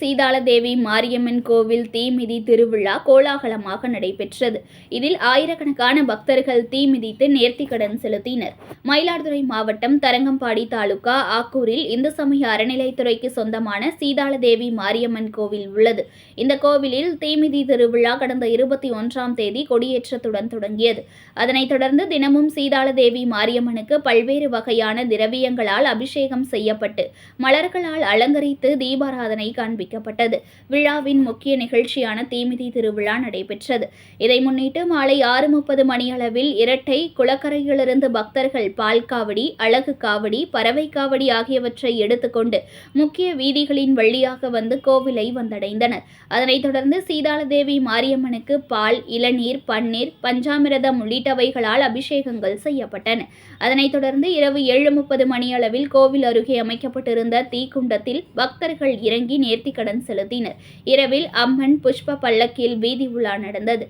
சீதாளதேவி மாரியம்மன் கோவில் தீமிதி திருவிழா கோலாகலமாக நடைபெற்றது. இதில் ஆயிரக்கணக்கான பக்தர்கள் தீ மிதித்து நேர்த்திக்கடன் செலுத்தினர். மயிலாடுதுறை மாவட்டம் தரங்கம்பாடி தாலுகா ஆக்கூரில் இந்து சமய அறநிலைத்துறைக்கு சொந்தமான சீதாளதேவி மாரியம்மன் கோவில் உள்ளது. இந்த கோவிலில் தீமிதி திருவிழா கடந்த இருபத்தி ஒன்றாம் தேதி கொடியேற்றத்துடன் தொடங்கியது. அதனைத் தொடர்ந்து தினமும் சீதாளதேவி மாரியம்மனுக்கு பல்வேறு வகையான திரவியங்களால் அபிஷேகம் செய்யப்பட்டு மலர்களால் அலங்கரித்து தீபாராதனை காண்பிக்கப்பட்டது. விழாவின் முக்கிய நிகழ்ச்சியான தீமிதி திருவிழா நடைபெற்றது. இதை முன்னிட்டு மாலை ஆறு முப்பது மணியளவில் இரட்டை குளக்கரையிலிருந்து பக்தர்கள் பால் காவடி அழகு காவடி பறவை காவடி ஆகியவற்றை எடுத்துக்கொண்டு முக்கிய வீதிகளின் வழியாக வந்து கோவிலை வந்தடைந்தனர். அதனைத் தொடர்ந்து சீதாளதேவி மாரியம்மனுக்கு பால் இளநீர் பன்னீர் பஞ்சாமிரதம் உள்ளிட்டவைகளால் அபிஷேகங்கள் செய்யப்பட்டன. அதனைத் தொடர்ந்து இரவு ஏழு முப்பது மணியளவில் கோவில் அருகே அமைக்கப்பட்டிருந்த தீக்குண்டத்தில் பக்தர்கள் இறங்கி நேர்த்திக்கடன் செலுத்தினர். இரவில் அம்மன் புஷ்ப பல்லக்கில் வீதி உலா நடந்தது.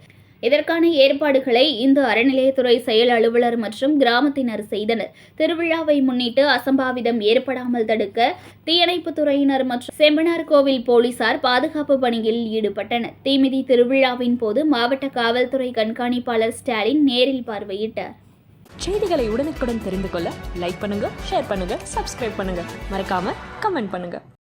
இதற்கான ஏற்பாடுகளை இந்து அறநிலையத்துறை செயல் அலுவலர் மற்றும் கிராமத்தினர் செய்தனர். திருவிழாவை முன்னிட்டு அசம்பாவிதம் ஏற்படாமல் தடுக்க தீயணைப்பு துறையினர் மற்றும் செம்பனார் கோவில் போலீசார் பாதுகாப்பு பணியில் ஈடுபட்டனர். தீமிதி திருவிழாவின் போது மாவட்ட காவல்துறை கண்காணிப்பாளர் ஸ்டாலின் நேரில் பார்வையிட்டார். செய்திகளை உடனுக்குடன் தெரிந்து கொள்ள லைக் பண்ணுங்க ஷேர் பண்ணுங்க சப்ஸ்கிரைப் பண்ணுங்க. மறக்காம கமெண்ட் பண்ணுங்க.